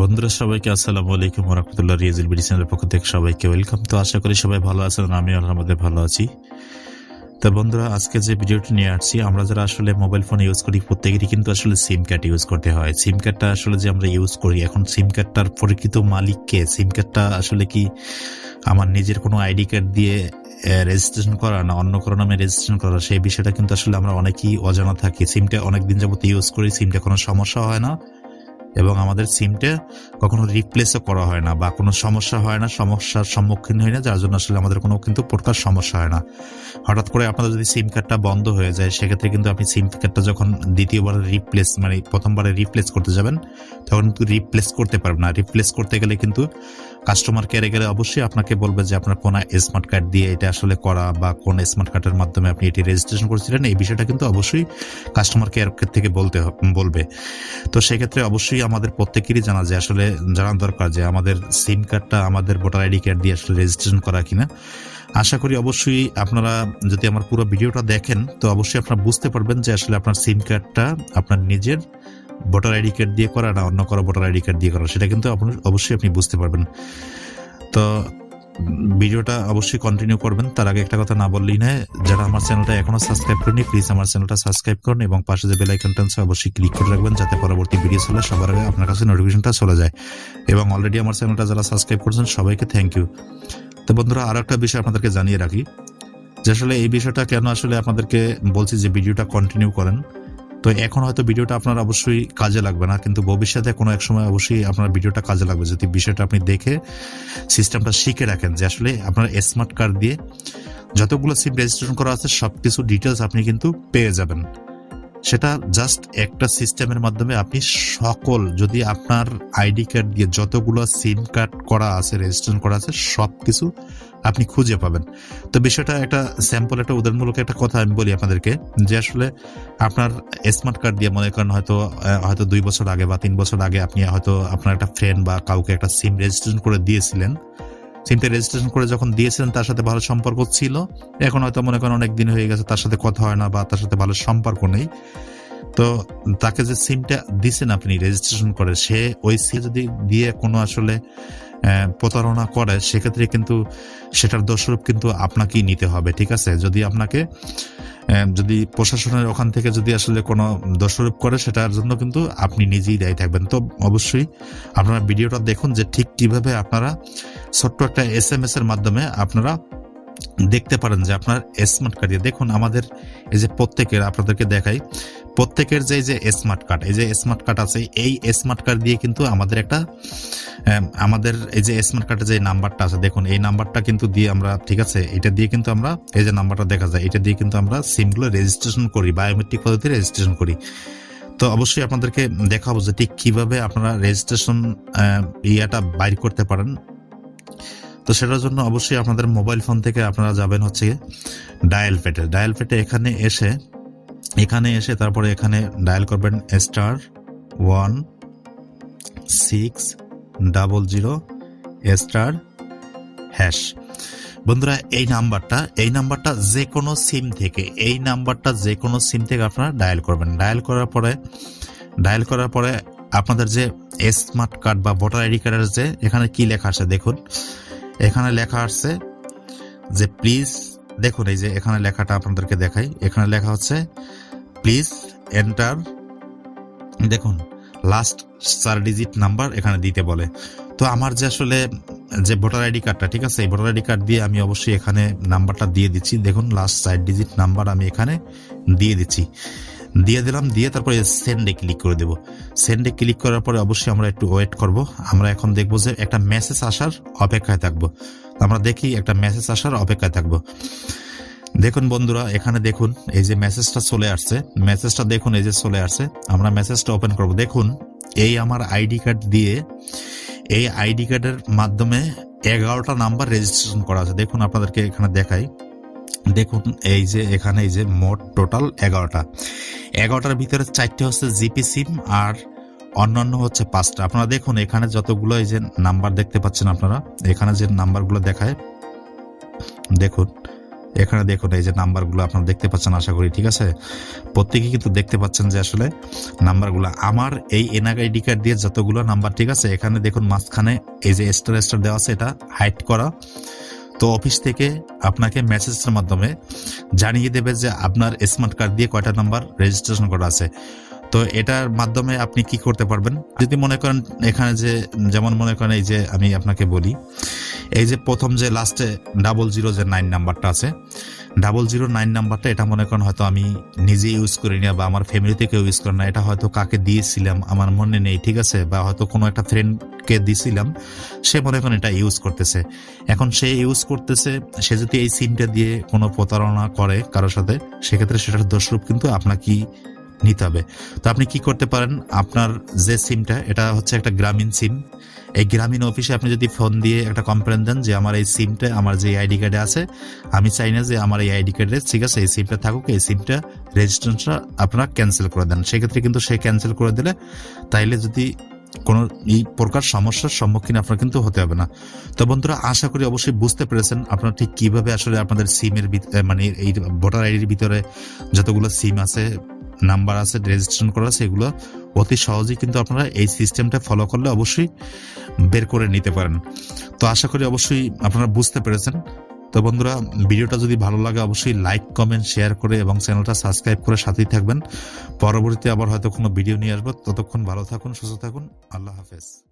বন্ধুরা, সবাইকে আসসালামু আলাইকুম রহমতুল্লাহ রিয়াজুল চ্যানেলের পক্ষ থেকে সবাইকে ওয়েলকাম। তো আশা করি সবাই ভালো আছেন আমি আলহামদুলিল্লাহ ভালো আছি। তো বন্ধুরা, আজকে যে ভিডিওটি নিয়ে আসছি, আমরা যারা আসলে মোবাইল ফোন ইউজ করি, প্রত্যেকেরই কিন্তু আসলে সিম কার্ড ইউজ করতে হয়। সিম কার্ডটা আসলে যে আমরা ইউজ করি, এখন সিম কার্ডটার প্রকৃত মালিককে সিম কার্ডটা আসলে কি আমার নিজের কোনো আইডি কার্ড দিয়ে রেজিস্ট্রেশন করা না অন্য কোনো নামে রেজিস্ট্রেশন করা? সেই বিষয়টা কিন্তু আসলে আমরা অনেকেই অজানা থাকি। সিমটা অনেকদিন যাবত ইউজ করি সিমটা কোনো সমস্যা হয় না। এবং আমাদের সিমটা কখনো রিপ্লেসও করা হয় না বা কোনো সমস্যা হয় না, সমস্যার সম্মুখীন হয় না, যার জন্য আসলে আমাদের কোনো কিন্তু প্রকার সমস্যা হয় না। হঠাৎ করে আপনাদের যদি সিম কার্ডটা বন্ধ হয়ে যায়, সেক্ষেত্রে কিন্তু আপনি সিম কার্ডটা যখন দ্বিতীয়বার রিপ্লেস মানে প্রথমবারে রিপ্লেস করতে যাবেন, তখন কিন্তু রিপ্লেস করতে পারবেন না। রিপ্লেস করতে গেলে কিন্তু কাস্টমার কেয়ারে গেলে অবশ্যই আপনাকে বলবে যে আপনার কোন স্মার্ট কার্ড দিয়ে এটা আসলে করা বা কোন স্মার্ট কার্ডের মাধ্যমে আপনি এটি রেজিস্ট্রেশন করেছিলেন, এই বিষয়টা কিন্তু অবশ্যই কাস্টমার কেয়ার থেকে বলতে বলবে। তো সেক্ষেত্রে অবশ্যই আমাদের প্রত্যেকেরই জানা যে আসলে জানা দরকার যে আমাদের সিম কার্ডটা আমাদের ভোটার আইডি কার্ড দিয়ে আসলে রেজিস্ট্রেশন করা কিনা। আশা করি অবশ্যই আপনারা যদি আমার পুরো ভিডিওটা দেখেন, তো অবশ্যই আপনারা বুঝতে পারবেন যে আসলে আপনার সিম কার্ডটা আপনার নিজের ভোটার আইডি কার্ড দিয়ে করা না অন্য কারও ভোটার আইডি কার্ড দিয়ে করা, সেটা কিন্তু অবশ্যই আপনি বুঝতে পারবেন। তো, ভিডিওটা অবশ্যই কন্টিনিউ করবেন। তার আগে একটা কথা না বললেই নয়, যারা আমার চ্যানেলটা এখনও সাবস্ক্রাইব করেনি প্লিজ আমার চ্যানেলটা সাবস্ক্রাইব করুন এবং পাশে যে বেল আইকনটা আছে, অবশ্যই ক্লিক করে রাখবেন যাতে পরবর্তী ভিডিও চলে সবার আগে আপনার কাছে নোটিফিকেশনটা চলে যায়। এবং অলরেডি আমার চ্যানেলটা যারা সাবস্ক্রাইব করেছেন, সবাইকে থ্যাংক ইউ তো বন্ধুরা, আরও একটা বিষয় আপনাদেরকে জানিয়ে রাখি। যে আসলে এই বিষয়টা কেন আসলে আপনাদেরকে বলছি যে ভিডিওটা কন্টিনিউ করেন তো এখন হয়তো ভিডিওটা আপনার অবশ্যই কাজে লাগবে না, কিন্তু ভবিষ্যতে কোনো এক সময় অবশ্যই আপনার ভিডিওটা কাজে লাগবে। যদি বিষয়টা আপনি দেখে সিস্টেমটা শিখে রাখেন যে আসলে আপনার স্মার্ট কার্ড দিয়ে যতগুলো সিম রেজিস্ট্রেশন করা আছে সব কিছু ডিটেলস আপনি কিন্তু পেয়ে যাবেন। সেটা জাস্ট একটা সিস্টেমের মাধ্যমে আপনি সকল, যদি আপনার আইডি কার্ড দিয়ে যতগুলো সিম কার্ড করা আছে রেজিস্ট্রেশন করা আছে, সবকিছু আপনি খুঁজে পাবেন। তো বিষয়টা একটা স্যাম্পল একটা উদাহরণমূলক একটা কথা আমি বলি আপনাদেরকে, যে আসলে আপনার স্মার্ট কার্ড দিয়ে মনে করেন হয়তো হয়তো দুই বছর আগে বা তিন বছর আগে আপনি হয়তো আপনার একটা ফ্রেন্ড বা কাউকে একটা সিম রেজিস্ট্রেশন করে দিয়েছিলেন। সিমটা রেজিস্ট্রেশন করে যখন দিয়েছিলেন, তার সাথে ভালো সম্পর্ক ছিল। এখন হয়তো মনে করেন অনেক দিন হয়ে গেছে, তার সাথে কথা হয় না বা তার সাথে ভালো সম্পর্ক নেই। তো তাকে যে সিমটা দিছেন আপনি রেজিস্ট্রেশন করে, সে ওই সিম যদি দিয়ে কোনো আসলে প্রতারণা করে, সেক্ষেত্রে কিন্তু সেটার দোষরূপ কিন্তু আপনাকেই নিতে হবে, ঠিক আছে? যদি আপনাকে যদি প্রশাসনের ওখান থেকে যদি আসলে কোনো দোষারোপ করে, সেটার জন্য কিন্তু আপনি নিজেই দায়ী থাকবেন। তো অবশ্যই আপনারা ভিডিওটা দেখুন যে ঠিক কীভাবে আপনারা ছোট্ট একটা এস এম এস এর মাধ্যমে আপনারা দেখতে পারেন যে আপনার স্মার্ট কার্ড দিয়ে। দেখুন, আমাদের এই যে প্রত্যেকের, আপনাদেরকে দেখাই, প্রত্যেকের যে যে স্মার্ট কার্ড এই যে স্মার্ট কার্ড আছে, এই স্মার্ট কার্ড দিয়ে কিন্তু আমাদের একটা আমাদের এই যে স্মার্ট কার্ডের যে নাম্বারটা আছে, দেখুন, এই নাম্বারটা কিন্তু দিয়ে আমরা, ঠিক আছে, এটা দিয়ে কিন্তু আমরা এই যে নাম্বারটা দেখা যায়, এটা দিয়ে কিন্তু আমরা সিমগুলো রেজিস্ট্রেশন করি বায়োমেট্রিক পদ্ধতিতে রেজিস্ট্রেশন করি। তো অবশ্যই আপনাদেরকে দেখাবো যে ঠিক কীভাবে আপনারা রেজিস্ট্রেশন ইয়াটা বাইর করতে পারেন। তো সেটার জন্য অবশ্যই আপনাদের মোবাইল ফোন থেকে আপনারা যাবেন হচ্ছে ডায়াল পেটে ডায়াল পেটে এখানে এসে এখানে এসে তারপরে এখানে ডায়াল করবেন star one six double zero star hash বন্ধুরা, এই নাম্বারটা এই নাম্বারটা যে কোনো সিম থেকে, এই নাম্বারটা যে কোনো সিম থেকে আপনারা ডায়াল করবেন। ডায়াল করার পরে ডায়াল করার পরে আপনাদের যে স্মার্ট কার্ড বা ভোটার আইডি কার্ডের যে, এখানে কি লেখা আছে দেখুন। এখানে লেখা আছে যে প্লিজ দেখুন এই যে, এখানে লেখাটা আপনাদেরকে দেখাই। এখানে লেখা হচ্ছে প্লিজ এন্টার দেখুন লাস্ট চার ডিজিট নাম্বার এখানে দিতে বলে। তো আমার যে আসলে যে ভোটার আইডি কার্ডটা ঠিক আছে? এই ভোটার আইডি কার্ড দিয়ে আমি অবশ্যই এখানে নাম্বারটা দিয়ে দিচ্ছি। দেখুন লাস্ট চার ডিজিট নাম্বার আমি এখানে দিয়ে দিচ্ছি। দিয়ে দিলাম, দিয়ে তারপরে সেন্ডে ক্লিক করে দেব। সেন্ডে ক্লিক করার পরে অবশ্যই আমরা একটু ওয়েট করব। আমরা এখন দেখব যে একটা মেসেজ আসার অপেক্ষায় থাকব। আমরা দেখি একটা মেসেজ আসার অপেক্ষায় থাকব। দেখুন বন্ধুরা, এখানে দেখুন, এই যে মেসেজটা চলে আসছে। মেসেজটা দেখুন, এই যে চলে আসছে। আমরা মেসেজটা ওপেন করব। দেখুন, এই আমার আইডি কার্ড দিয়ে এই আইডি কার্ডের মাধ্যমে এগারোটা নাম্বার রেজিস্ট্রেশন করা আছে। দেখুন, আপনাদেরকে এখানে দেখাই। দেখুন, এই যে এখানে, এই যে মোট টোটাল এগারোটা। এগারোটার ভিতরে চারটে হচ্ছে জিপি সিম আর অন্যান্য হচ্ছে পাঁচটা। আপনারা দেখুন, এখানে যতগুলো এই যে নাম্বার দেখতে পাচ্ছেন আপনারা, এখানে যে নাম্বারগুলো দেখায়, দেখুন। এখানে দেখুন, এই যে নাম্বারগুলো আপনারা দেখতে পাচ্ছেন, আশা করি, ঠিক আছে? প্রত্যেকেই কিন্তু দেখতে পাচ্ছেন যে আসলে নাম্বারগুলো আমার এই এনআইডি কার্ড দিয়ে যতগুলো নাম্বার, ঠিক আছে? এখানে দেখুন, মাঝখানে এই যে স্টার স্টার দেওয়া আছে, এটা হাইড করা। তো অফিস থেকে আপনাকে মেসেজের মাধ্যমে জানিয়ে দেবে যে আপনার স্মার্ট কার্ড দিয়ে কয়টা নাম্বার রেজিস্ট্রেশন করা আছে। তো এটার মাধ্যমে আপনি কি করতে পারবেন? যদি মনে করেন, এখানে যে, যেমন মনে করেন, এই যে আমি আপনাকে বলি এই যে প্রথম যে লাস্টে ডাবল জিরো যে নাইন নাম্বারটা আছে ডাবল জিরো নাইন নাম্বারটা এটা মনে করেন হয়তো আমি নিজে ইউজ করি না বা আমার ফ্যামিলিতে কেউ ইউজ করে না, এটা হয়তো কাকে দিয়েছিলাম আমার মনে নেই, ঠিক আছে? বা হয়তো কোনো একটা ফ্রেন্ডকে দিয়েছিলাম সে মনে করেন এটা ইউজ করতেছে। এখন সে ইউজ করতেছে, সে যদি এই সিমটা দিয়ে কোনো প্রতারণা করে কারোর সাথে, সেক্ষেত্রে সেটার দোষরূপ কিন্তু আপনাকে নিতে হবে। তো আপনি কি করতে পারেন? আপনার যে সিমটা এটা হচ্ছে একটা গ্রামীণ সিম এই গ্রামীণ অফিসে আপনি যদি ফোন দিয়ে একটা কমপ্লেন দেন যে আমার এই সিমটা আমার যে আইডি কার্ডে আছে, আমি চাই না যে আমার এই আইডি কার্ডে ঠিক আছে, এই সিমটা থাকুক, এই সিমটা রেজিস্ট্রেশনটা আপনারা ক্যান্সেল করে দেন। সেক্ষেত্রে কিন্তু সে ক্যান্সেল করে দিলে তাইলে যদি কোনো এই প্রকার সমস্যার সম্মুখীন আপনার কিন্তু হতে হবে না। তো বন্ধুরা, আশা করি অবশ্যই বুঝতে পেরেছেন আপনারা ঠিক কীভাবে আসলে আপনাদের সিমের মানে এই ভোটার আইডির ভিতরে যতগুলো সিম আছে, নাম্বার আছে রেজিস্ট্রেশন করা এগুলো অতি সহজেই কিন্তু আপনারা এই সিস্টেমটা ফলো করলে অবশ্যই বের করে নিতে পারেন। তো আশা করি অবশ্যই আপনারা বুঝতে পেরেছেন। তো বন্ধুরা, ভিডিওটা যদি ভালো লাগে অবশ্যই লাইক কমেন্ট শেয়ার করে এবং চ্যানেলটা সাবস্ক্রাইব করে সাথেই থাকবেন। পরবর্তীতে আবার হয়তো কোনো ভিডিও নিয়ে আসব। ততক্ষণ ভালো থাকুন, সুস্থ থাকুন। আল্লাহ হাফেজ।